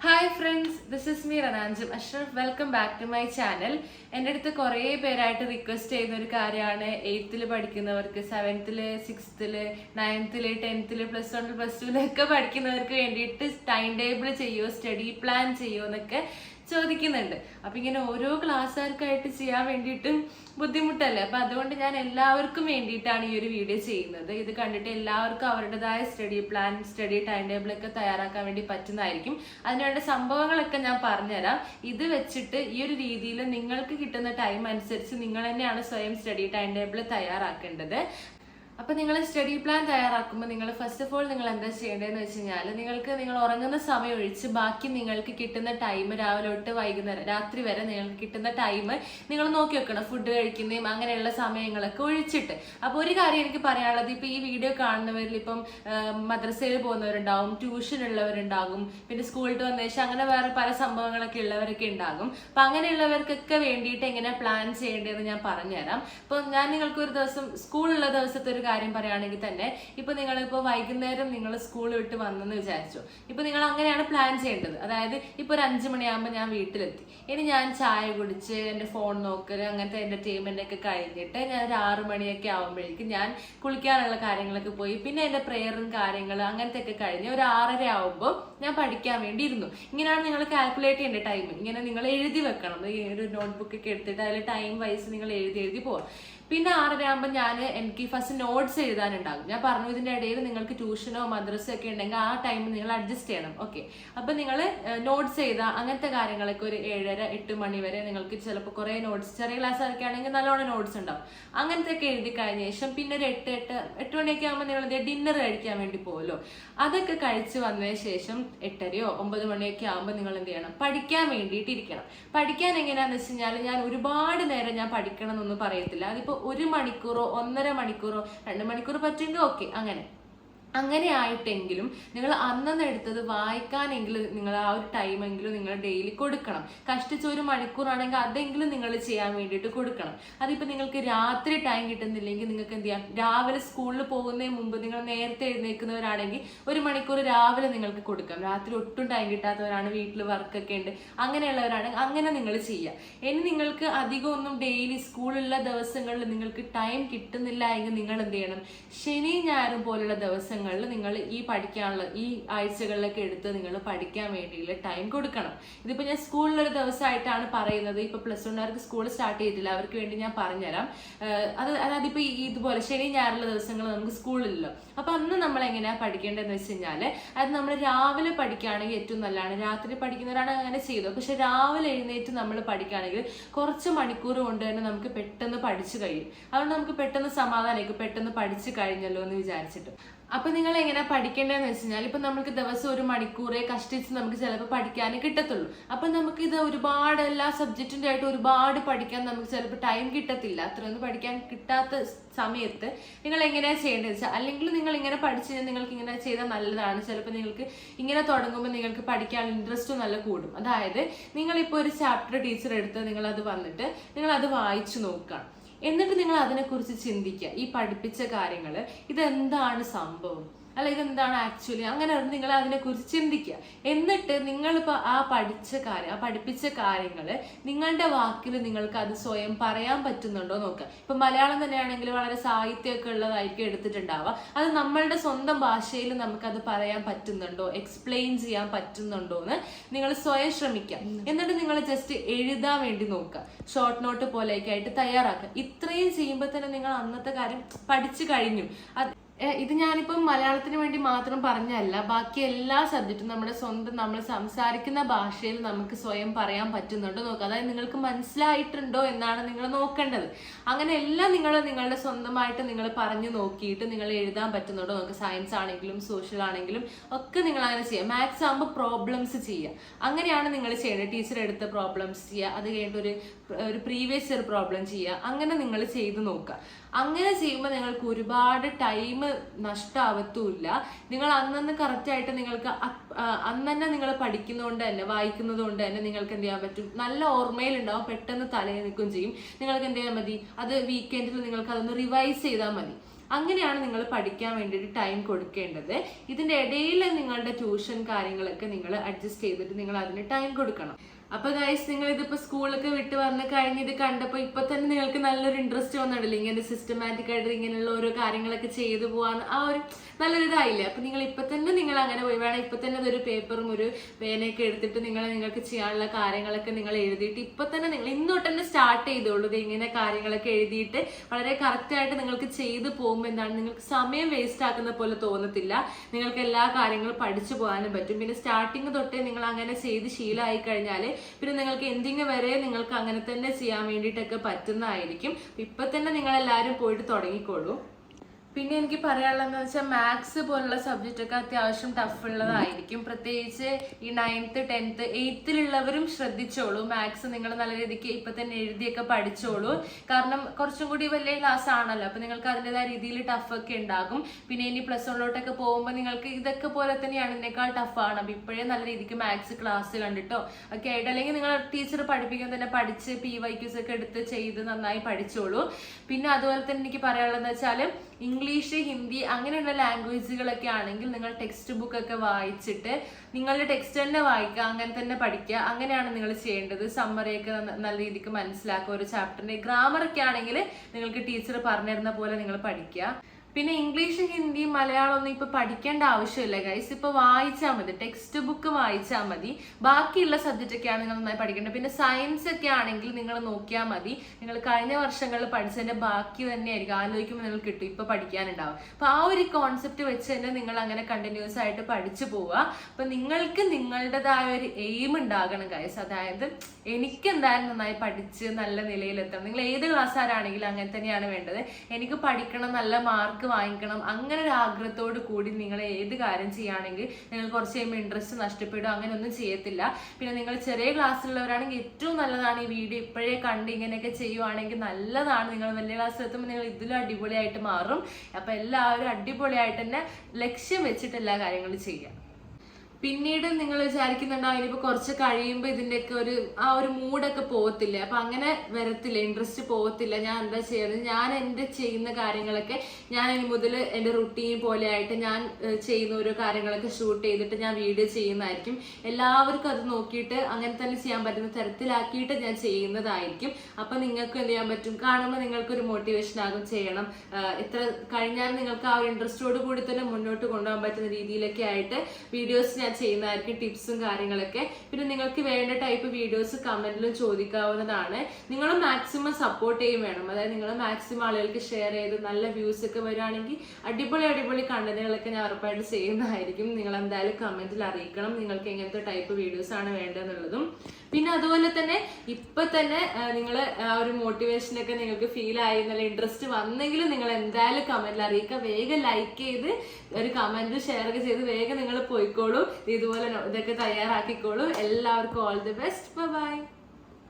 Hi friends this is me റനാഞ്ചും Ashraf welcome back to my channel എന്റെ അടുത്ത് കുറേ പേരായിട്ട് റിക്വസ്റ്റ് ചെയ്യുന്ന ഒരു കാര്യമാണ് എയ്ത്തിൽ പഠിക്കുന്നവർക്ക് സെവൻത്തിൽ സിക്സ്ത്തിൽ നയൻത്തിൽ ടെൻത്തിൽ പ്ലസ് വൺ പ്ലസ് ടുവിലൊക്കെ പഠിക്കുന്നവർക്ക് വേണ്ടിയിട്ട് ടൈം ടേബിൾ ചെയ്യുമോ സ്റ്റഡി പ്ലാൻ ചെയ്യുമോ എന്നൊക്കെ ചോദിക്കുന്നുണ്ട്. അപ്പൊ ഇങ്ങനെ ഓരോ ക്ലാസ്സുകാർക്കായിട്ട് ചെയ്യാൻ വേണ്ടിയിട്ടും ബുദ്ധിമുട്ടല്ലേ? അപ്പൊ അതുകൊണ്ട് ഞാൻ എല്ലാവർക്കും വേണ്ടിയിട്ടാണ് ഈ ഒരു വീഡിയോ ചെയ്യുന്നത്. ഇത് കണ്ടിട്ട് എല്ലാവർക്കും അവരുടേതായ study plan study time table ഒക്കെ തയ്യാറാക്കാൻ വേണ്ടി പറ്റുന്നതായിരിക്കും. അതിനുവേണ്ട സംഭവങ്ങളൊക്കെ ഞാൻ പറഞ്ഞുതരാം. ഇത് വെച്ചിട്ട് ഈ ഒരു രീതിയിൽ നിങ്ങൾക്ക് കിട്ടുന്ന ടൈം അനുസരിച്ച് നിങ്ങൾ തന്നെയാണ് സ്വയം സ്റ്റഡി ടൈം ടേബിൾ തയ്യാറാക്കേണ്ടത്. അപ്പൊ നിങ്ങൾ സ്റ്റഡി പ്ലാൻ തയ്യാറാക്കുമ്പോൾ നിങ്ങൾ ഫസ്റ്റ് ഓഫ് ഓൾ നിങ്ങൾ എന്താ ചെയ്യേണ്ടതെന്ന് വെച്ച് കഴിഞ്ഞാൽ നിങ്ങൾക്ക് നിങ്ങൾ ഉറങ്ങുന്ന സമയം ഒഴിച്ച് ബാക്കി നിങ്ങൾക്ക് കിട്ടുന്ന ടൈം രാവിലെ തൊട്ട് വൈകുന്നേരം രാത്രി വരെ നിങ്ങൾക്ക് കിട്ടുന്ന ടൈം നിങ്ങൾ നോക്കി വെക്കണം. ഫുഡ് കഴിക്കുന്നതും അങ്ങനെയുള്ള സമയങ്ങളൊക്കെ ഒഴിച്ചിട്ട്. അപ്പോൾ ഒരു കാര്യം എനിക്ക് പറയാനുള്ളത് ഇപ്പൊ ഈ വീഡിയോ കാണുന്നവരിൽ ഇപ്പം മദ്രസയിൽ പോകുന്നവരുണ്ടാവും ട്യൂഷൻ ഉള്ളവരുണ്ടാകും പിന്നെ സ്കൂളിൽ വന്ന ശേഷം അങ്ങനെ വേറെ പല സംഭവങ്ങളൊക്കെ ഉള്ളവരൊക്കെ ഉണ്ടാകും. അപ്പൊ അങ്ങനെയുള്ളവർക്കൊക്കെ വേണ്ടിയിട്ട് എങ്ങനെ പ്ലാൻ ചെയ്യേണ്ടതെന്ന് ഞാൻ പറഞ്ഞുതരാം. അപ്പോൾ ഞാൻ നിങ്ങൾക്ക് ഒരു ദിവസം സ്കൂളുള്ള ദിവസത്തെ ഒരു കാര്യം പറയുകയാണെങ്കിൽ തന്നെ ഇപ്പോൾ വൈകുന്നേരം നിങ്ങൾ സ്കൂൾ വിട്ട് വന്നെന്ന് വിചാരിച്ചു. ഇപ്പൊ നിങ്ങൾ അങ്ങനെയാണ് പ്ലാൻ ചെയ്യേണ്ടത്. അതായത് ഇപ്പൊ ഒരു അഞ്ചു മണിയാകുമ്പോൾ ഞാൻ വീട്ടിലെത്തി. ഇനി ഞാൻ ചായ കുടിച്ച് എന്റെ ഫോൺ നോക്കൽ അങ്ങനത്തെ എന്റർടൈൻമെന്റ് ഒക്കെ കഴിഞ്ഞിട്ട് ഞാൻ ഒരു ആറു മണിയൊക്കെ ആകുമ്പോഴേക്കും ഞാൻ കുളിക്കാനുള്ള കാര്യങ്ങളൊക്കെ പോയി. പിന്നെ എന്റെ പ്രെയറും കാര്യങ്ങൾ അങ്ങനത്തെ ഒക്കെ കഴിഞ്ഞ് ഒരു ആറര ആവുമ്പോൾ ഞാൻ പഠിക്കാൻ വേണ്ടി ഇരുന്നു. ഇങ്ങനെയാണ് നിങ്ങൾ കാൽക്കുലേറ്റ് ചെയ്യേണ്ട ടൈം ഇങ്ങനെ നിങ്ങൾ എഴുതി വെക്കണം. ഒരു നോട്ട്ബുക്ക് ഒക്കെ എടുത്തിട്ട് അതിൽ ടൈം വൈസ് നിങ്ങൾ എഴുതി എഴുതി പോവാം. പിന്നെ ആറരയാകുമ്പോൾ ഞാൻ എനിക്ക് ഫസ്റ്റ് നോട്ട്സ് എഴുതാനുണ്ടാകും. ഞാൻ പറഞ്ഞു ഇതിന്റെ ഇടയിൽ നിങ്ങൾക്ക് ട്യൂഷനോ മദ്രസോ ഒക്കെ ഉണ്ടെങ്കിൽ ആ ടൈം നിങ്ങൾ അഡ്ജസ്റ്റ് ചെയ്യണം. ഓക്കെ അപ്പോൾ നിങ്ങൾ നോട്ട്സ് ചെയ്താൽ അങ്ങനത്തെ കാര്യങ്ങളൊക്കെ ഒരു ഏഴര എട്ട് മണി വരെ നിങ്ങൾക്ക് ചിലപ്പോൾ കുറേ നോട്ട്സ് ചെറിയ ക്ലാസ് ഒക്കെ ആണെങ്കിൽ നല്ലോണം നോട്ട്സ് ഉണ്ടാവും. അങ്ങനത്തെ ഒക്കെ എഴുതി കഴിഞ്ഞ ശേഷം പിന്നെ ഒരു എട്ട് എട്ട് എട്ട് മണിയൊക്കെ ആകുമ്പോൾ നിങ്ങൾ ഡിന്നർ കഴിക്കാൻ വേണ്ടി പോകുമല്ലോ അതൊക്കെ കഴിച്ച് വന്നതിന് ശേഷം എട്ടരയോ ഒമ്പത് മണിയൊക്കെ ആകുമ്പോൾ നിങ്ങൾ എന്ത് ചെയ്യണം? പഠിക്കാൻ വേണ്ടിയിട്ട് ഇരിക്കണം. പഠിക്കാൻ എങ്ങനെയാണെന്ന് വെച്ച് കഴിഞ്ഞാൽ ഞാൻ ഒരുപാട് നേരം ഞാൻ പഠിക്കണം എന്നൊന്നും പറയത്തില്ല. അതിപ്പോ ഒരു മണിക്കൂറോ ഒന്നര മണിക്കൂറോ രണ്ട് മണിക്കൂർ പറ്റുമെങ്കിൽ ഓക്കെ അങ്ങനെ. അങ്ങനെ ആയിട്ടെങ്കിലും നിങ്ങൾ അന്നന്ന് എടുത്തത് വായിക്കാനെങ്കിലും നിങ്ങൾ ആ ഒരു ടൈമെങ്കിലും നിങ്ങൾ ഡെയിലി കൊടുക്കണം. കഷ്ടിച്ച ഒരു മണിക്കൂറാണെങ്കിൽ അതെങ്കിലും നിങ്ങൾ ചെയ്യാൻ വേണ്ടിയിട്ട് കൊടുക്കണം. അതിപ്പോൾ നിങ്ങൾക്ക് രാത്രി ടൈം കിട്ടുന്നില്ലെങ്കിൽ നിങ്ങൾക്ക് എന്ത് ചെയ്യാം? രാവിലെ സ്കൂളിൽ പോകുന്നതിന് മുമ്പ് നിങ്ങൾ നേരത്തെ എഴുന്നേൽക്കുന്നവരാണെങ്കിൽ ഒരു മണിക്കൂർ രാവിലെ നിങ്ങൾക്ക് കൊടുക്കാം. രാത്രി ഒട്ടും ടൈം കിട്ടാത്തവരാണ് വീട്ടിൽ വർക്കൊക്കെ ഉണ്ട്. അങ്ങനെയുള്ളവരാണെങ്കിൽ അങ്ങനെ നിങ്ങൾ ചെയ്യുക ഇനി നിങ്ങൾക്ക് അധികം ഒന്നും ഡെയിലി സ്കൂളുള്ള ദിവസങ്ങളിൽ നിങ്ങൾക്ക് ടൈം കിട്ടുന്നില്ല എങ്കിൽ നിങ്ങൾ എന്ത് ചെയ്യണം? ശനി ഞായറും പോലുള്ള ദിവസങ്ങളിൽ നിങ്ങൾ ഈ പഠിക്കാനുള്ള ഈ ആഴ്ചകളിലൊക്കെ എടുത്ത് നിങ്ങൾ പഠിക്കാൻ വേണ്ടിയുള്ള ടൈം കൊടുക്കണം. ഇതിപ്പോൾ ഞാൻ സ്കൂളിലൊരു ദിവസമായിട്ടാണ് പറയുന്നത്. ഇപ്പോൾ പ്ലസ് വണ്ണുകാർക്ക് സ്കൂൾ സ്റ്റാർട്ട് ചെയ്തിട്ടില്ല അവർക്ക് വേണ്ടി ഞാൻ പറഞ്ഞുതരാം. അത് അതായത് ഇപ്പോൾ ഇതുപോലെ ശനി ഞായറുള്ള ദിവസങ്ങൾ നമുക്ക് സ്കൂളിലല്ലോ അപ്പോൾ അന്ന് നമ്മൾ എങ്ങനെയാണ് പഠിക്കേണ്ടതെന്ന് വെച്ച് കഴിഞ്ഞാൽ അത് നമ്മൾ രാവിലെ പഠിക്കുകയാണെങ്കിൽ ഏറ്റവും നല്ലതാണ്. രാത്രി പഠിക്കുന്നവരാണ് അങ്ങനെ ചെയ്തത്. പക്ഷെ രാവിലെ എഴുന്നേറ്റ് നമ്മൾ പഠിക്കുകയാണെങ്കിൽ കുറച്ച് മണിക്കൂർ കൊണ്ട് തന്നെ നമുക്ക് പെട്ടെന്ന് പഠിച്ചു കഴിയും. അതുകൊണ്ട് നമുക്ക് പെട്ടെന്ന് സമാധാനമായിരിക്കും. പെട്ടെന്ന് പഠിച്ചു കഴിഞ്ഞല്ലോ എന്ന് വിചാരിച്ചിട്ട്. അപ്പൊ നിങ്ങൾ എങ്ങനെ പഠിക്കേണ്ടതെന്ന് വെച്ച് കഴിഞ്ഞാൽ ഇപ്പൊ നമുക്ക് ദിവസം ഒരു മണിക്കൂറേ കഷ്ടിച്ച് നമുക്ക് ചിലപ്പോൾ പഠിക്കാൻ കിട്ടത്തുള്ളൂ. അപ്പൊ നമുക്ക് ഇത് ഒരുപാട് എല്ലാ സബ്ജക്റ്റിന്റെ ആയിട്ട് ഒരുപാട് പഠിക്കാൻ നമുക്ക് ചിലപ്പോൾ ടൈം കിട്ടത്തില്ല. അത്രയൊന്നും പഠിക്കാൻ കിട്ടാത്ത സമയത്ത് നിങ്ങൾ എങ്ങനെയാണ് ചെയ്യേണ്ടത് വെച്ചാൽ അല്ലെങ്കിൽ നിങ്ങൾ ഇങ്ങനെ പഠിച്ചു കഴിഞ്ഞാൽ നിങ്ങൾക്ക് ഇങ്ങനെ ചെയ്താൽ നല്ലതാണ്. ചിലപ്പോൾ നിങ്ങൾക്ക് ഇങ്ങനെ തുടങ്ങുമ്പോൾ നിങ്ങൾക്ക് പഠിക്കാൻ ഇൻട്രസ്റ്റ് നല്ല കൂടും. അതായത് നിങ്ങളിപ്പോൾ ഒരു ചാപ്റ്റർ ടീച്ചർ എടുത്ത് നിങ്ങൾ അത് വന്നിട്ട് നിങ്ങൾ അത് വായിച്ചു നോക്കുക എന്നിട്ട് നിങ്ങൾ അതിനെക്കുറിച്ച് ചിന്തിക്കുക. ഈ പഠിപ്പിച്ച കാര്യങ്ങൾ ഇതെന്താണ് സംഭവം? അല്ല ഇതെന്താണ് ആക്ച്വലി അങ്ങനെ നിങ്ങൾ അതിനെ കുറിച്ച് ചിന്തിക്കുക. എന്നിട്ട് നിങ്ങളിപ്പോൾ ആ പഠിച്ച കാര്യം ആ പഠിപ്പിച്ച കാര്യങ്ങൾ നിങ്ങളുടെ വാക്കിൽ നിങ്ങൾക്ക് അത് സ്വയം പറയാൻ പറ്റുന്നുണ്ടോ നോക്കുക. ഇപ്പൊ മലയാളം തന്നെയാണെങ്കിൽ വളരെ സാഹിത്യമൊക്കെ ഉള്ളതായിരിക്കും എടുത്തിട്ടുണ്ടാവുക. അത് നമ്മളുടെ സ്വന്തം ഭാഷയിൽ നമുക്കത് പറയാൻ പറ്റുന്നുണ്ടോ? എക്സ്പ്ലെയിൻ ചെയ്യാൻ പറ്റുന്നുണ്ടോ എന്ന് നിങ്ങൾ സ്വയം ശ്രമിക്കുക. എന്നിട്ട് നിങ്ങൾ ജസ്റ്റ് എഴുതാൻ വേണ്ടി നോക്കുക. ഷോർട്ട് നോട്ട് പോലെയൊക്കെ ആയിട്ട് തയ്യാറാക്കുക. ഇത്രയും ചെയ്യുമ്പോൾ തന്നെ നിങ്ങൾ അന്നത്തെ കാര്യം പഠിച്ചു കഴിഞ്ഞു. ഇത് ഞാനിപ്പം മലയാളത്തിന് വേണ്ടി മാത്രം പറഞ്ഞല്ല. ബാക്കി എല്ലാ സബ്ജക്റ്റും നമ്മുടെ സ്വന്തം നമ്മൾ സംസാരിക്കുന്ന ഭാഷയിൽ നമുക്ക് സ്വയം പറയാൻ പറ്റുന്നുണ്ടോ. നോക്കുക അതായത് നിങ്ങൾക്ക് മനസ്സിലായിട്ടുണ്ടോ എന്നാണ് നിങ്ങൾ നോക്കേണ്ടത്. അങ്ങനെ എല്ലാം നിങ്ങൾ നിങ്ങളുടെ സ്വന്തമായിട്ട് നിങ്ങൾ പറഞ്ഞു നോക്കിയിട്ട് നിങ്ങൾ എഴുതാൻ പറ്റുന്നുണ്ടോ. നോക്കുക സയൻസ് ആണെങ്കിലും സോഷ്യൽ ആണെങ്കിലും ഒക്കെ നിങ്ങൾ അങ്ങനെ ചെയ്യുക. മാത്സ് ആകുമ്പോൾ പ്രോബ്ലംസ് ചെയ്യുക. അങ്ങനെയാണ് നിങ്ങൾ ചെയ്യേണ്ടത് ടീച്ചർ എടുത്ത പ്രോബ്ലംസ് ചെയ്യുക. അത് കഴിഞ്ഞിട്ട് ഒരു ഒരു പ്രീവിയസ് ഇയർ പ്രോബ്ലം ചെയ്യുക. അങ്ങനെ നിങ്ങൾ ചെയ്ത് നോക്കുക. അങ്ങനെ ചെയ്യുമ്പോൾ നിങ്ങൾക്ക് ഒരുപാട് ടൈം നഷ്ടമാവത്തുമില്ല നിങ്ങൾ അന്നന്ന് കറക്റ്റായിട്ട് നിങ്ങൾക്ക് അന്നന്നെ നിങ്ങൾ പഠിക്കുന്നതുകൊണ്ട് തന്നെ വായിക്കുന്നത് കൊണ്ട് തന്നെ നിങ്ങൾക്ക് എന്ത് ചെയ്യാൻ പറ്റും? നല്ല ഓർമ്മയിലുണ്ടാവും പെട്ടെന്ന് തലയിൽ നിൽക്കുകയും ചെയ്യും. നിങ്ങൾക്ക് എന്ത് ചെയ്യാൻ മതി? അത് വീക്കെൻഡിൽ നിങ്ങൾക്ക് അതൊന്ന് റിവൈസ് ചെയ്താൽ മതി. അങ്ങനെയാണ് നിങ്ങൾ പഠിക്കാൻ വേണ്ടിയിട്ട് ടൈം കൊടുക്കേണ്ടത്. ഇതിന്റെ ഇടയിൽ നിങ്ങളുടെ ട്യൂഷൻ കാര്യങ്ങളൊക്കെ നിങ്ങൾ അഡ്ജസ്റ്റ് ചെയ്തിട്ട് നിങ്ങൾ അതിന് ടൈം കൊടുക്കണം. അപ്പൊ ഗൈസ് നിങ്ങൾ ഇതിപ്പോ സ്കൂളൊക്കെ വിട്ട് വന്ന് കഴിഞ്ഞ് ഇത് കണ്ടപ്പോ ഇപ്പൊ തന്നെ നിങ്ങൾക്ക് നല്ലൊരു ഇൻട്രസ്റ്റ് വന്നിട്ടില്ല? ഇങ്ങനെ സിസ്റ്റമാറ്റിക് ആയിട്ട് ഇങ്ങനെയുള്ള ഓരോ കാര്യങ്ങളൊക്കെ ചെയ്തു പോവാന്ന്. ആ ഒരു നല്ലൊരു ഇതായില്ലേ? അപ്പൊ നിങ്ങൾ ഇപ്പൊ തന്നെ നിങ്ങൾ അങ്ങനെ പോയി വേണം. ഇപ്പൊ തന്നെ അതൊരു പേപ്പറും ഒരു പേനയൊക്കെ എടുത്തിട്ട് നിങ്ങൾ നിങ്ങൾക്ക് ചെയ്യാനുള്ള കാര്യങ്ങളൊക്കെ നിങ്ങൾ എഴുതിയിട്ട് ഇപ്പൊ തന്നെ നിങ്ങൾ ഇന്നോട്ട് തന്നെ സ്റ്റാർട്ട് ചെയ്തോളൂ. ഇങ്ങനെ കാര്യങ്ങളൊക്കെ എഴുതിയിട്ട് വളരെ കറക്റ്റ് ആയിട്ട് നിങ്ങൾക്ക് ചെയ്തു പോകുമ്പോൾ എന്താണ് നിങ്ങൾക്ക് സമയം വേസ്റ്റ് ആക്കുന്ന പോലെ തോന്നത്തില്ല. നിങ്ങൾക്ക് എല്ലാ കാര്യങ്ങളും പഠിച്ചു പോകാനും പറ്റും. പിന്നെ സ്റ്റാർട്ടിങ് തൊട്ടേ നിങ്ങൾ അങ്ങനെ ചെയ്ത് ശീലമായി കഴിഞ്ഞാൽ പിന്നെ നിങ്ങൾക്ക് എൻഡിങ് വരെ നിങ്ങൾക്ക് അങ്ങനെ തന്നെ ചെയ്യാൻ വേണ്ടിയിട്ടൊക്കെ പറ്റുന്നതായിരിക്കും. ഇപ്പൊ തന്നെ നിങ്ങൾ എല്ലാവരും പോയിട്ട് തുടങ്ങിക്കോളൂ. പിന്നെ എനിക്ക് പറയാനുള്ളതെന്ന് വെച്ചാൽ മാത്സ് പോലുള്ള സബ്ജക്റ്റ് ഒക്കെ അത്യാവശ്യം ടഫ് ഉള്ളതായിരിക്കും. പ്രത്യേകിച്ച് ഈ നയൻത്ത് ടെൻത്ത് എയ്ത്തിലുള്ളവരും ശ്രദ്ധിച്ചോളൂ. മാത്സ് നിങ്ങൾ നല്ല രീതിക്ക് ഇപ്പൊ തന്നെ എഴുതിയൊക്കെ പഠിച്ചോളൂ. കാരണം കുറച്ചും കൂടി വലിയ ക്ലാസ് ആണല്ലോ. അപ്പൊ നിങ്ങൾക്ക് അതിന്റെതായ രീതിയിൽ ടഫ് ഒക്കെ ഉണ്ടാകും. പിന്നെ ഇനി പ്ലസ് വണ്ണിലോട്ടൊക്കെ പോകുമ്പോൾ നിങ്ങൾക്ക് ഇതൊക്കെ പോലെ തന്നെയാണ് ഇതിനേക്കാൾ ടഫാണ് അപ്പൊ ഇപ്പോഴേ നല്ല രീതിക്ക് മാത്സ് ക്ലാസ് കണ്ടിട്ടോ. ഒക്കെ ആയിട്ട്. അല്ലെങ്കിൽ നിങ്ങൾ ടീച്ചർ പഠിപ്പിക്കാൻ തന്നെ പഠിച്ച് പി വൈ ക്യൂസ് ഒക്കെ എടുത്ത് ചെയ്ത് നന്നായി പഠിച്ചോളൂ. പിന്നെ അതുപോലെ തന്നെ എനിക്ക് പറയാനുള്ളതെന്ന് വെച്ചാൽ ഇംഗ്ലീഷ് ഹിന്ദി അങ്ങനെയുള്ള ലാംഗ്വേജുകളൊക്കെ ആണെങ്കിൽ നിങ്ങൾ ടെക്സ്റ്റ് ബുക്ക് ഒക്കെ വായിച്ചിട്ട് നിങ്ങളുടെ ടെക്സ്റ്റ് തന്നെ വായിക്കുക അങ്ങനെ തന്നെ പഠിക്കുക അങ്ങനെയാണ് നിങ്ങൾ ചെയ്യേണ്ടത്. സമ്മറിയൊക്കെ നല്ല രീതിക്ക് മനസ്സിലാക്കുക. ഒരു ചാപ്റ്ററിന്റെ ഗ്രാമറൊക്കെ ആണെങ്കിൽ നിങ്ങൾക്ക് ടീച്ചർ പറഞ്ഞിരുന്ന പോലെ നിങ്ങൾ പഠിക്കുക. പിന്നെ ഇംഗ്ലീഷ് ഹിന്ദി മലയാളം ഒന്നും ഇപ്പൊ പഠിക്കേണ്ട ആവശ്യമില്ല ഗൈസ് ഇപ്പൊ വായിച്ചാൽ മതി ടെക്സ്റ്റ് ബുക്ക് വായിച്ചാൽ മതി. ബാക്കിയുള്ള സബ്ജക്റ്റ് ഒക്കെയാണ് നിങ്ങൾ നന്നായി പഠിക്കേണ്ടത്. പിന്നെ സയൻസ് ഒക്കെ ആണെങ്കിൽ നിങ്ങൾ നോക്കിയാൽ മതി. നിങ്ങൾ കഴിഞ്ഞ വർഷങ്ങളിൽ പഠിച്ചതിന്റെ ബാക്കി തന്നെയായിരിക്കും ആലോചിക്കുമ്പോൾ നിങ്ങൾ കിട്ടും. ഇപ്പൊ പഠിക്കാനുണ്ടാവും. അപ്പൊ ആ ഒരു കോൺസെപ്റ്റ് വെച്ച് തന്നെ നിങ്ങൾ അങ്ങനെ കണ്ടിന്യൂസ് ആയിട്ട് പഠിച്ചു പോവുക. അപ്പൊ നിങ്ങൾക്ക് നിങ്ങളുടേതായ ഒരു എയിം ഉണ്ടാകണം ഗൈസ് അതായത് എനിക്ക് എന്തായാലും നന്നായി പഠിച്ച് നല്ല നിലയിലെത്തണം. നിങ്ങൾ ഏത് ക്ലാസ്സുകാരാണെങ്കിലും അങ്ങനെ തന്നെയാണ് വേണ്ടത്. എനിക്ക് പഠിക്കണം നല്ല മാർക്ക് വാങ്ങിക്കണം. അങ്ങനെ ഒരു ആഗ്രഹത്തോട് കൂടി നിങ്ങൾ ഏത് കാര്യം ചെയ്യുകയാണെങ്കിൽ നിങ്ങൾ കുറച്ച് കഴിയുമ്പോൾ ഇൻട്രസ്റ്റ് നഷ്ടപ്പെടും. അങ്ങനെ ഒന്നും ചെയ്യത്തില്ല. പിന്നെ നിങ്ങൾ ചെറിയ ക്ലാസ്സിലുള്ളവരാണെങ്കിൽ ഏറ്റവും നല്ലതാണ് ഈ വീഡിയോ ഇപ്പോഴേ കണ്ട് ഇങ്ങനെയൊക്കെ ചെയ്യുവാണെങ്കിൽ നല്ലതാണ്. നിങ്ങൾ വലിയ ക്ലാസ്സിൽ എത്തുമ്പോൾ നിങ്ങൾ ഇതിലും അടിപൊളിയായിട്ട് മാറും. അപ്പം എല്ലാവരും അടിപൊളിയായിട്ട് തന്നെ ലക്ഷ്യം വെച്ചിട്ട് എല്ലാ കാര്യങ്ങളും ചെയ്യാം പിന്നീട് നിങ്ങൾ വിചാരിക്കുന്നുണ്ടോ ഇനിയിപ്പോ കുറച്ച് കഴിയുമ്പോൾ ഇതിന്റെയൊക്കെ ഒരു ആ ഒരു മൂഡൊക്കെ പോകത്തില്ല അപ്പൊ അങ്ങനെ വരത്തില്ല? ഇൻട്രസ്റ്റ് പോകത്തില്ല ഞാൻ എന്താ ചെയ്യുന്നത്? ഞാൻ എന്റെ ചെയ്യുന്ന കാര്യങ്ങളൊക്കെ ഞാൻ ഇനി മുതൽ എന്റെ റുട്ടീൻ പോലെ ആയിട്ട് ഞാൻ ചെയ്യുന്ന ഓരോ കാര്യങ്ങളൊക്കെ ഷൂട്ട് ചെയ്തിട്ട് ഞാൻ വീഡിയോ ചെയ്യുന്നതായിരിക്കും. എല്ലാവർക്കും അത് നോക്കിയിട്ട് അങ്ങനെ തന്നെ ചെയ്യാൻ പറ്റുന്ന തരത്തിലാക്കിയിട്ട് ഞാൻ ചെയ്യുന്നതായിരിക്കും. അപ്പൊ നിങ്ങൾക്ക് എന്ത് ചെയ്യാൻ പറ്റും? കാണുമ്പോൾ നിങ്ങൾക്കൊരു മോട്ടിവേഷൻ ആകും ചെയ്യണം. ഇത്ര കഴിഞ്ഞാൽ നിങ്ങൾക്ക് ആ ഒരു ഇൻട്രസ്റ്റോട് കൂടി തന്നെ മുന്നോട്ട് കൊണ്ടുപോകാൻ പറ്റുന്ന രീതിയിലൊക്കെ ആയിട്ട് വീഡിയോസ് ഞാൻ ചെയ്യുന്നതായിരിക്കും ടിപ്സും കാര്യങ്ങളൊക്കെ. പിന്നെ നിങ്ങൾക്ക് വേണ്ട ടൈപ്പ് വീഡിയോസ് കമന്റിലും ചോദിക്കാവുന്നതാണ്. നിങ്ങൾ മാക്സിമം സപ്പോർട്ട് ചെയ്യും വേണം. അതായത് നിങ്ങൾ മാക്സിമം ആളുകൾക്ക് ഷെയർ ചെയ്ത് നല്ല വ്യൂസ് ഒക്കെ വരുവാണെങ്കിൽ അടിപൊളി അടിപൊളി കണ്ടന്റുകളൊക്കെ ഞാൻ ഉറപ്പായിട്ട് ചെയ്യുന്നതായിരിക്കും. നിങ്ങൾ എന്തായാലും കമന്റിൽ അറിയിക്കണം. നിങ്ങൾക്ക് എങ്ങനത്തെ ടൈപ്പ് വീഡിയോസ് ആണ് വേണ്ടതെന്നുള്ളതും. പിന്നെ അതുപോലെ തന്നെ ഇപ്പൊ തന്നെ നിങ്ങൾ ആ ഒരു മോട്ടിവേഷൻ ഒക്കെ നിങ്ങൾക്ക് ഫീൽ ആയി നല്ല ഇൻട്രസ്റ്റ് വന്നെങ്കിൽ നിങ്ങൾ എന്തായാലും കമന്റിൽ അറിയിക്കുക വേഗം ലൈക്ക് ചെയ്ത് ഒരു കമന്റ് ഷെയർ ഒക്കെ ചെയ്ത് വേഗം നിങ്ങൾ പോയിക്കോളൂ. ഇതുപോലെ ഇതൊക്കെ തയ്യാറാക്കിക്കോളൂ. എല്ലാവർക്കും ഓൾ ദി ബെസ്റ്റ് ബൈ